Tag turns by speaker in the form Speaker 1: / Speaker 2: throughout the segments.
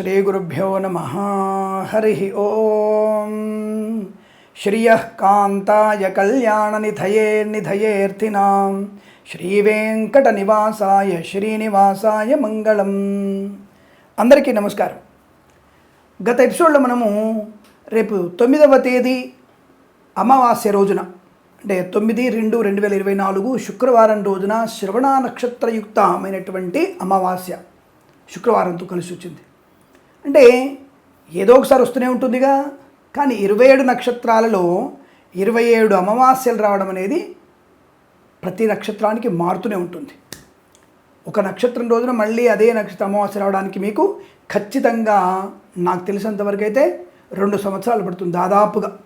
Speaker 1: శ్రీగురుభ్యో నమ. హరి ఓం. శ్రియ కాంతాయ కళ్యాణనిధయే నిధయేర్థినాం శ్రీవేంకట నివాసాయ శ్రీనివాసాయ మంగళం. అందరికీ నమస్కారం. గత ఎపిసోడ్లో మనము రేపు తొమ్మిదవ తేదీ అమావాస్య రోజున అంటే తొమ్మిది రెండు రెండు వేల ఇరవై నాలుగు శుక్రవారం రోజున శ్రవణ నక్షత్రయుక్తమైనటువంటి అమావాస్య శుక్రవారంతో కలిసి వచ్చింది. అంటే ఏదో ఒకసారి వస్తూనే ఉంటుందిగా. కానీ ఇరవై ఏడు నక్షత్రాలలో ఇరవై ఏడు అమావాస్యలు రావడం అనేది ప్రతి నక్షత్రానికి మారుతూనే ఉంటుంది. ఒక నక్షత్రం రోజున మళ్ళీ అదే నక్షత్ర అమావాస్య రావడానికి మీకు ఖచ్చితంగా నాకు తెలిసినంతవరకు అయితే రెండు సంవత్సరాలు పడుతుంది దాదాపుగా.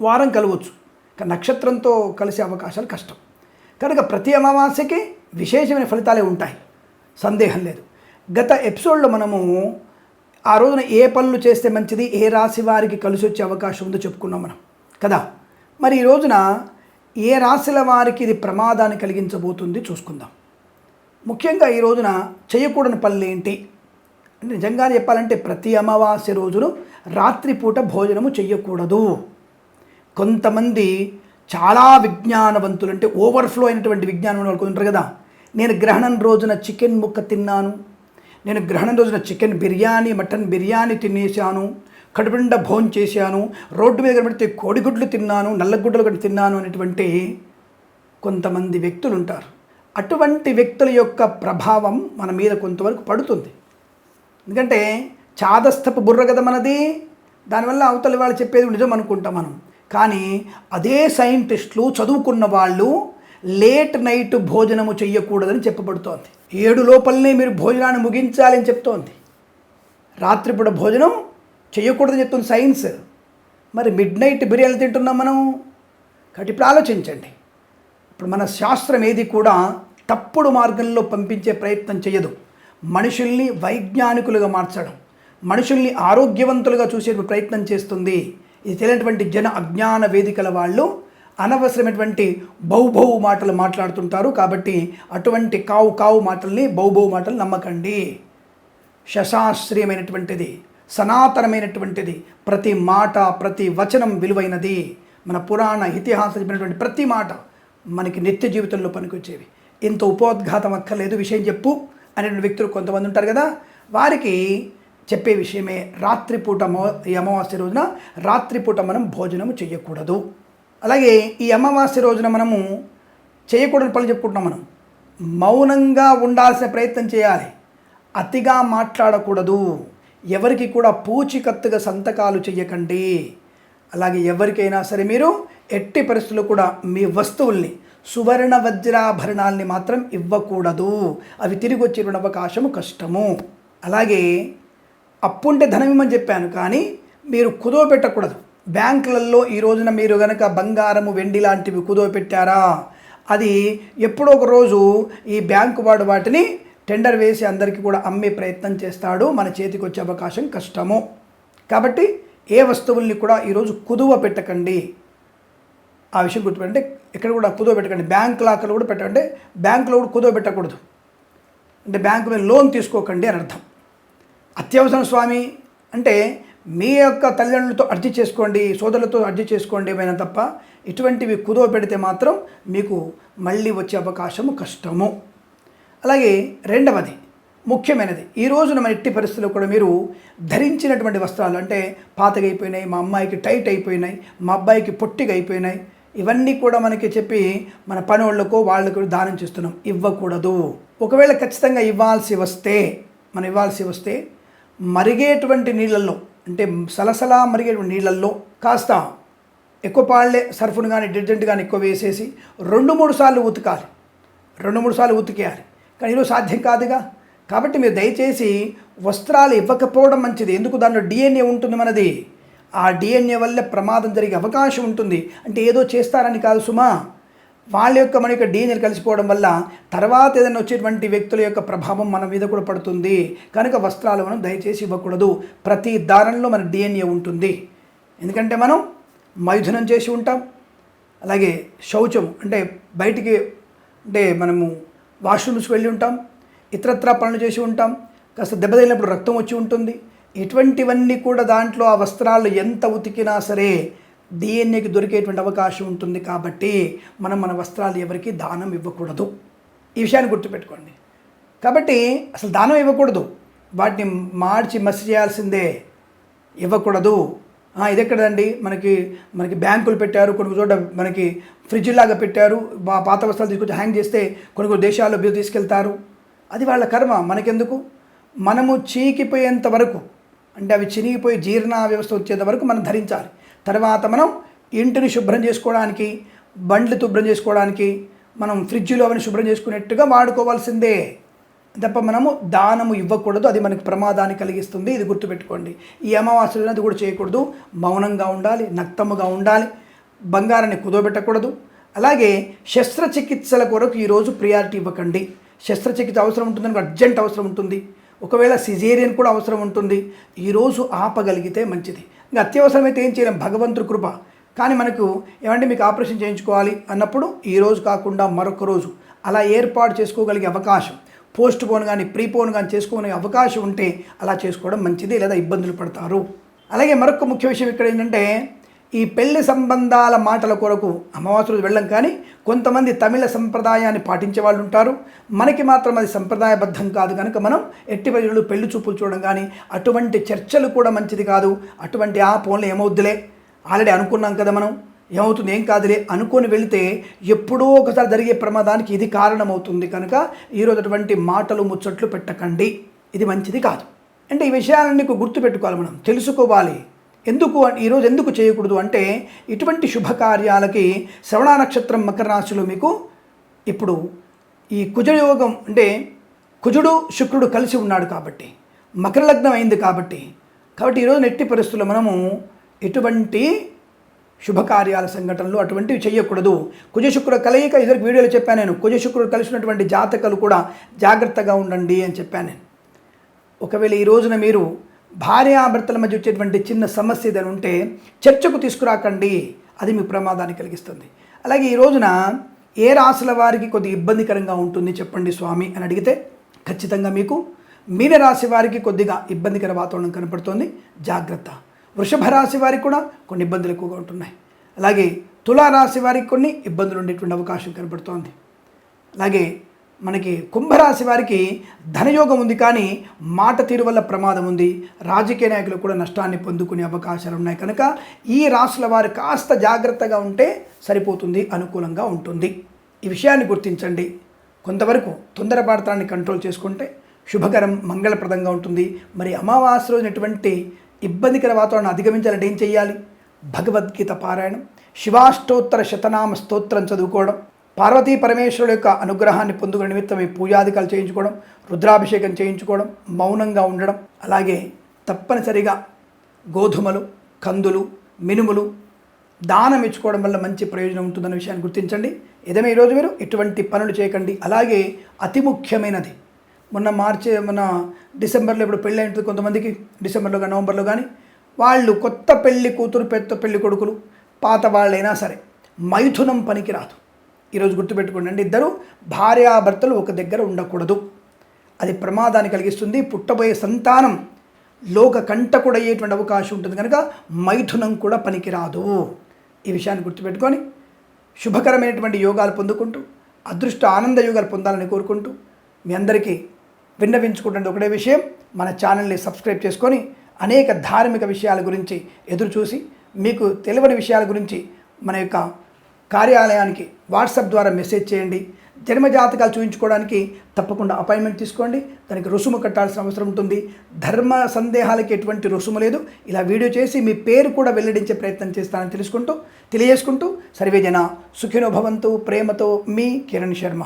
Speaker 1: వారం కలవచ్చు. కానీ నక్షత్రంతో కలిసే అవకాశాలు కష్టం. కనుక ప్రతి అమావాస్యకి విశేషమైన ఫలితాలే ఉంటాయి. సందేహం లేదు. గత ఎపిసోడ్లో మనము ఆ రోజున ఏ పనులు చేస్తే మంచిది? ఏ రాశి వారికి కలిసి వచ్చే అవకాశం ఉందో చెప్పుకున్నాం మనం. కదా? మరి ఈ రోజున ఏ రాశుల వారికి ఇది ప్రమాదాన్ని కలిగించబోతుంది చూసుకుందాం. ముఖ్యంగా ఈ రోజున చేయకూడని పనులు ఏంటి? అంటే నిజంగా చెప్పాలంటే ప్రతి అమావాస్య రోజును రాత్రిపూట భోజనము చెయ్యకూడదు. కొంతమంది చాలా విజ్ఞానవంతులు అంటే ఓవర్ఫ్లో అయినటువంటి విజ్ఞానం వాళ్ళు ఉంటారు కదా? నేను గ్రహణం రోజున చికెన్ ముక్క తిన్నాను నేను గ్రహణం రోజున చికెన్ బిర్యానీ మటన్ బిర్యానీ తినేశాను. కడుపుండా భోజనం చేశాను. రోడ్డు మీద కనబడితే కోడిగుడ్లు తిన్నాను నల్లగుడ్డలు కూడా తిన్నాను అనేటువంటి కొంతమంది వ్యక్తులు ఉంటారు. అటువంటి వ్యక్తుల యొక్క ప్రభావం మన మీద కొంతవరకు పడుతుంది. ఎందుకంటే చాదస్తపు బుర్ర కదా మనది. దానివల్ల అవతలి వాళ్ళు చెప్పేది నిజం అనుకుంటాం మనం. కానీ అదే సైంటిస్టులు చదువుకున్న వాళ్ళు లేట్ నైట్ భోజనము చెయ్యకూడదని చెప్పబడుతోంది. ఏడు లోపలనే మీరు భోజనాన్ని ముగించాలని చెప్తోంది. రాత్రిపూట భోజనం చేయకూడదని చెప్తుంది సైన్స్. మరి మిడ్ నైట్ బిర్యానీ తింటున్నాం మనం? కాబట్టి ఇప్పుడు ఆలోచించండి. ఇప్పుడు మన శాస్త్రం ఏది కూడా తప్పుడు మార్గంలో పంపించే ప్రయత్నం చేయదు మనుషుల్ని వైజ్ఞానికులుగా మార్చడం మనుషుల్ని ఆరోగ్యవంతులుగా చూసే ప్రయత్నం చేస్తుంది. ఇది తెలియనటువంటి జన అజ్ఞాన వేదికల వాళ్ళు అనవసరమైనటువంటి బౌభౌ మాటలు మాట్లాడుతుంటారు కాబట్టి అటువంటి కావు కావు మాటల్ని బౌబౌ మాటలు నమ్మకండి. శశాశ్రీయమైనటువంటిది సనాతనమైనటువంటిది ప్రతి మాట ప్రతి వచనం విలువైనది. మన పురాణ ఇతిహాసమైనటువంటి ప్రతి మాట మనకి నిత్య జీవితంలో పనికొచ్చేవి. ఇంత ఉపోద్ఘాతం అక్కర్లేదు విషయం చెప్పు అనేటువంటి వ్యక్తులు కొంతమంది ఉంటారు కదా వారికి చెప్పే విషయమే రాత్రిపూట అమా ఈ అమావాస్య రోజున రాత్రిపూట మనం భోజనము చేయకూడదు అలాగే ఈ అమావాస్య రోజున మనము చేయకూడని పనులు చెప్పుకుంటున్నాం మనం. మౌనంగా ఉండాల్సిన ప్రయత్నం చేయాలి. అతిగా మాట్లాడకూడదు. ఎవరికి కూడా పూచికత్తుగా సంతకాలు చేయకండి అలాగే ఎవరికైనా సరే మీరు ఎట్టి పరిస్థితుల్లో కూడా మీ వస్తువుల్ని సువర్ణ వజ్రాభరణాల్ని మాత్రం ఇవ్వకూడదు. అవి తిరిగి వచ్చే అవకాశము కష్టము. అలాగే అప్పుంటే ధనమిమ్మని చెప్పాను కానీ మీరు కుదవ పెట్టకూడదు. బ్యాంకులలో ఈ రోజున మీరు కనుక బంగారము వెండి లాంటివి కుదోపెట్టారా? అది ఎప్పుడో ఒక రోజు ఈ బ్యాంకు వాడు వాటిని టెండర్ వేసి అందరికీ కూడా అమ్మే ప్రయత్నం చేస్తాడు. మన చేతికి వచ్చే అవకాశం కష్టము. కాబట్టి ఏ వస్తువుల్ని కూడా ఈరోజు కుదువ పెట్టకండి ఆ విషయం గుర్తుపెట్టండి. ఇక్కడ కూడా కుదువ పెట్టకండి బ్యాంక్ లాకర్లు కూడా పెట్టకండి. బ్యాంకులో కూడా కుదువ పెట్టకూడదు అంటే బ్యాంకు మీద లోన్ తీసుకోకండి అని అర్థం. అత్యవసరం స్వామి అంటే మీ యొక్క తల్లిదండ్రులతో అర్జీ చేసుకోండి సోదరులతో అర్జీ చేసుకోండి ఏమైనా తప్ప ఇటువంటివి కుదువ పెడితే మాత్రం మీకు మళ్ళీ వచ్చే అవకాశము కష్టము. అలాగే రెండవది ముఖ్యమైనది ఈ రోజున మన ఎట్టి పరిస్థితుల్లో కూడా మీరు ధరించినటువంటి వస్త్రాలు అంటే పాతగా మా అమ్మాయికి టైట్ అయిపోయినాయి మా అబ్బాయికి పొట్టిగా అయిపోయినాయి ఇవన్నీ కూడా మనకి చెప్పి మన పని వాళ్ళకో వాళ్ళకు దానం చేస్తున్నాం. ఇవ్వకూడదు. ఒకవేళ ఖచ్చితంగా ఇవ్వాల్సి వస్తే మనం ఇవ్వాల్సి వస్తే మరిగేటువంటి నీళ్ళల్లో అంటే సలసలా మరిగేటువంటి నీళ్ళల్లో కాస్త ఎక్కువ పాళ్ళే సర్ఫును కానీ డిటర్జెంట్ కానీ ఎక్కువ వేసేసి రెండు మూడు సార్లు ఉతకాలి. రెండు మూడు సార్లు ఉతికేయాలి. కానీ ఈరోజు సాధ్యం కాదుగా? కాబట్టి మీరు దయచేసి వస్త్రాలు ఇవ్వకపోవడం మంచిది. ఎందుకు? దానిలో డిఎన్ఏ ఉంటుంది మనది. ఆ డిఎన్ఏ వల్ల ప్రమాదం జరిగే అవకాశం ఉంటుంది. అంటే ఏదో చేస్తారని కాదు సుమా. వాళ్ళ యొక్క మన యొక్క డిఎన్ఏ కలిసిపోవడం వల్ల తర్వాత ఏదైనా వచ్చేటువంటి వ్యక్తుల యొక్క ప్రభావం మన మీద కూడా పడుతుంది. కనుక వస్త్రాలు మనం దయచేసి ఇవ్వకూడదు. ప్రతి దారంలో మన డిఎన్ఏ ఉంటుంది. ఎందుకంటే మనం మైథునం చేసి ఉంటాం. అలాగే శౌచం అంటే బయటికి అంటే మనము వాష్రూమ్స్కి వెళ్ళి ఉంటాం. ఇతరత్ర పనులు చేసి ఉంటాం. కాస్త దెబ్బతగినప్పుడు రక్తం వచ్చి ఉంటుంది. ఇటువంటివన్నీ కూడా దాంట్లో ఆ వస్త్రాలు ఎంత ఉతికినా సరే డిఎన్ఏకి దొరికేటువంటి అవకాశం ఉంటుంది కాబట్టి మనం మన వస్త్రాలు ఎవరికి దానం ఇవ్వకూడదు. ఈ విషయాన్ని గుర్తుపెట్టుకోండి. కాబట్టి అసలు దానం ఇవ్వకూడదు. వాటిని మార్చి మసి చేయాల్సిందే ఇవ్వకూడదు. ఇది ఎక్కడండి? మనకి మనకి బ్యాంకులు పెట్టారు కొన్ని చోట మనకి ఫ్రిడ్జ్ లాగా పెట్టారు పాత వస్త్రాలు తీసుకొచ్చి హ్యాంగ్ చేస్తే కొన్ని కొన్ని దేశాల్లో తీసుకెళ్తారు. అది వాళ్ళ కర్మ మనకెందుకు? మనము చీకిపోయేంత వరకు అంటే అవి చినిగిపోయి జీర్ణ వ్యవస్థ వచ్చేంత వరకు మనం ధరించాలి. తర్వాత మనం ఇంటిని శుభ్రం చేసుకోవడానికి బండ్లు శుభ్రం చేసుకోవడానికి మనం ఫ్రిడ్జ్లో అవన్నీ శుభ్రం చేసుకునేట్టుగా వాడుకోవాల్సిందే. తప్ప మనము దానము ఇవ్వకూడదు అది మనకి ప్రమాదాన్ని కలిగిస్తుంది ఇది గుర్తుపెట్టుకోండి. ఈ అమావాస్య అది కూడా చేయకూడదు మౌనంగా ఉండాలి నక్తముగా ఉండాలి బంగారాన్ని కుదోబెట్టకూడదు. అలాగే శస్త్రచికిత్సల కొరకు ఈరోజు ప్రియారిటీ ఇవ్వకండి. శస్త్రచికిత్స అవసరం ఉంటుందని అర్జెంట్ అవసరం ఉంటుంది. ఒకవేళ సిజేరియన్ కూడా అవసరం ఉంటుంది. ఈరోజు ఆపగలిగితే మంచిది. ఇంకా అత్యవసరమైతే ఏం చేయలేం. భగవంతుడి కృప. కానీ మనకు ఏమంటే మీకు ఆపరేషన్ చేయించుకోవాలి అన్నప్పుడు ఈ రోజు కాకుండా మరొక రోజు అలా ఏర్పాటు చేసుకోగలిగే అవకాశం. పోస్ట్ పోన్ కానీ ప్రీ పోన్ కానీ చేసుకోగలిగే అవకాశం ఉంటే అలా చేసుకోవడం మంచిది లేదా ఇబ్బందులు పడతారు. అలాగే మరొక ముఖ్య విషయం ఇక్కడ ఏంటంటే ఈ పెళ్ళి సంబంధాల మాటల కొరకు అమావాస్య రోజు వెళ్ళం కానీ కొంతమంది తమిళ సంప్రదాయాన్ని పాటించే వాళ్ళు ఉంటారు. మనకి మాత్రం అది సంప్రదాయబద్ధం కాదు. కనుక మనం ఎట్టి ప్రజలు పెళ్ళి చూపులు చూడడం కానీ అటువంటి చర్చలు కూడా మంచిది కాదు. అటువంటి ఆ ఫోన్లు ఏమవుద్దులే? ఆల్రెడీ అనుకున్నాం కదా మనం. ఏమవుతుంది? ఏం కాదులే. అనుకొని వెళితే ఎప్పుడో ఒకసారి జరిగే ప్రమాదానికి ఇది కారణమవుతుంది. కనుక ఈరోజు అటువంటి మాటలు ముచ్చట్లు పెట్టకండి. ఇది మంచిది కాదు. అంటే ఈ విషయాలన్నీ గుర్తుపెట్టుకోవాలి మనం. తెలుసుకోవాలి. ఎందుకు ఈరోజు ఎందుకు చేయకూడదు అంటే ఇటువంటి శుభకార్యాలకి శ్రవణ నక్షత్రం మకర రాశిలో మీకు ఇప్పుడు ఈ కుజయోగం అంటే కుజుడు శుక్రుడు కలిసి ఉన్నాడు కాబట్టి మకర లగ్నం అయింది కాబట్టి కాబట్టి ఈరోజు నెట్టి పరిస్థితుల్లో మనము ఎటువంటి శుభకార్యాల సంఘటనలు అటువంటివి చేయకూడదు. కుజశుక్ర కలయిక ఇద్దరికి వీడియోలో చెప్పాను నేను. కుజశుక్రుడు కలిసినటువంటి జాతకాలు కూడా జాగ్రత్తగా ఉండండి అని చెప్పాను నేను. ఒకవేళ ఈ రోజున మీరు భార్యాభర్తల మధ్య వచ్చేటువంటి చిన్న సమస్య ఏదైనా ఉంటే చర్చకు తీసుకురాకండి. అది మీ ప్రమాదాన్ని కలిగిస్తుంది. అలాగే ఈ రోజున ఏ రాశుల వారికి కొద్ది ఇబ్బందికరంగా ఉంటుంది చెప్పండి స్వామి అని అడిగితే ఖచ్చితంగా మీకు. మీన రాశి వారికి కొద్దిగా ఇబ్బందికర వాతావరణం కనపడుతోంది. జాగ్రత్త. వృషభ రాశి వారికి కూడా కొన్ని ఇబ్బందులు ఎక్కువగా ఉంటున్నాయి. అలాగే తులారాశి వారికి కొన్ని ఇబ్బందులు ఉండేటువంటి అవకాశం కనపడుతోంది. అలాగే మనకి కుంభరాశి వారికి ధనయోగం ఉంది కానీ మాట తీరు వల్ల ప్రమాదం ఉంది. రాజకీయ నాయకులు కూడా నష్టాన్ని పొందుకునే అవకాశాలు ఉన్నాయి. కనుక ఈ రాశుల వారు కాస్త జాగ్రత్తగా ఉంటే సరిపోతుంది అనుకూలంగా ఉంటుంది. ఈ విషయాన్ని గుర్తించండి. కొంతవరకు తొందరపాడతాన్ని కంట్రోల్ చేసుకుంటే శుభకరం మంగళప్రదంగా ఉంటుంది. మరి అమావాస్య రోజునటువంటి ఇబ్బందికర వాతావరణం అధిగమించాలంటే ఏం చేయాలి? భగవద్గీత పారాయణం శివాష్టోత్తర శతనామ స్తోత్రం చదువుకోవడం పార్వతీ పరమేశ్వరుడు యొక్క అనుగ్రహాన్ని పొందుకునే నిమిత్తం ఈ పూజాధికాలు చేయించుకోవడం రుద్రాభిషేకం చేయించుకోవడం మౌనంగా ఉండడం అలాగే తప్పనిసరిగా గోధుమలు కందులు మినుములు దానం ఇచ్చుకోవడం వల్ల మంచి ప్రయోజనం ఉంటుందన్న విషయాన్ని గుర్తించండి. ఏదైనా ఈరోజు మీరు ఎటువంటి పనులు చేయకండి. అలాగే అతి ముఖ్యమైనది మొన్న మార్చి మన డిసెంబర్లో ఇప్పుడు పెళ్ళి ఉంటుంది కొంతమందికి డిసెంబర్లో కానీ నవంబర్లో కానీ వాళ్ళు కొత్త పెళ్ళి కూతురు పెద్ద పెళ్ళి కొడుకులు పాత వాళ్ళైనా సరే మైథునం పనికిరాదు. ఈరోజు గుర్తుపెట్టుకోండి అండి ఇద్దరు భార్యాభర్తలు ఒక దగ్గర ఉండకూడదు. అది ప్రమాదాన్ని కలిగిస్తుంది పుట్టబోయే సంతానం లోక కంటకుడయ్యేటువంటి అవకాశం ఉంటుంది కనుక మైథునం కూడా పనికిరాదు. ఈ విషయాన్ని గుర్తుపెట్టుకొని శుభకరమైనటువంటి యోగాలు పొందుకుంటూ అదృష్ట ఆనంద యోగాలు పొందాలని కోరుకుంటూ మీ అందరికీ విన్నవించుకుంటుంది ఒకటే విషయం మన ఛానల్ని సబ్స్క్రైబ్ చేసుకొని అనేక ధార్మిక విషయాల గురించి ఎదురు చూసి మీకు తెలియని విషయాల గురించి మన యొక్క కార్యాలయానికి వాట్సాప్ ద్వారా మెసేజ్ చేయండి. జన్మజాతకాలు చూపించుకోవడానికి తప్పకుండా అపాయింట్మెంట్ తీసుకోండి. దానికి రుసుము కట్టాల్సిన అవసరం ఉంటుంది. ధర్మ సందేహాలకి ఎటువంటి రుసుము లేదు. ఇలా వీడియో చేసి మీ పేరు కూడా వెల్లడించే ప్రయత్నం చేస్తానని తెలుసుకుంటూ తెలియజేసుకుంటూ సర్వేజన సుఖినోభవంతో ప్రేమతో మీ కిరణ్ శర్మ.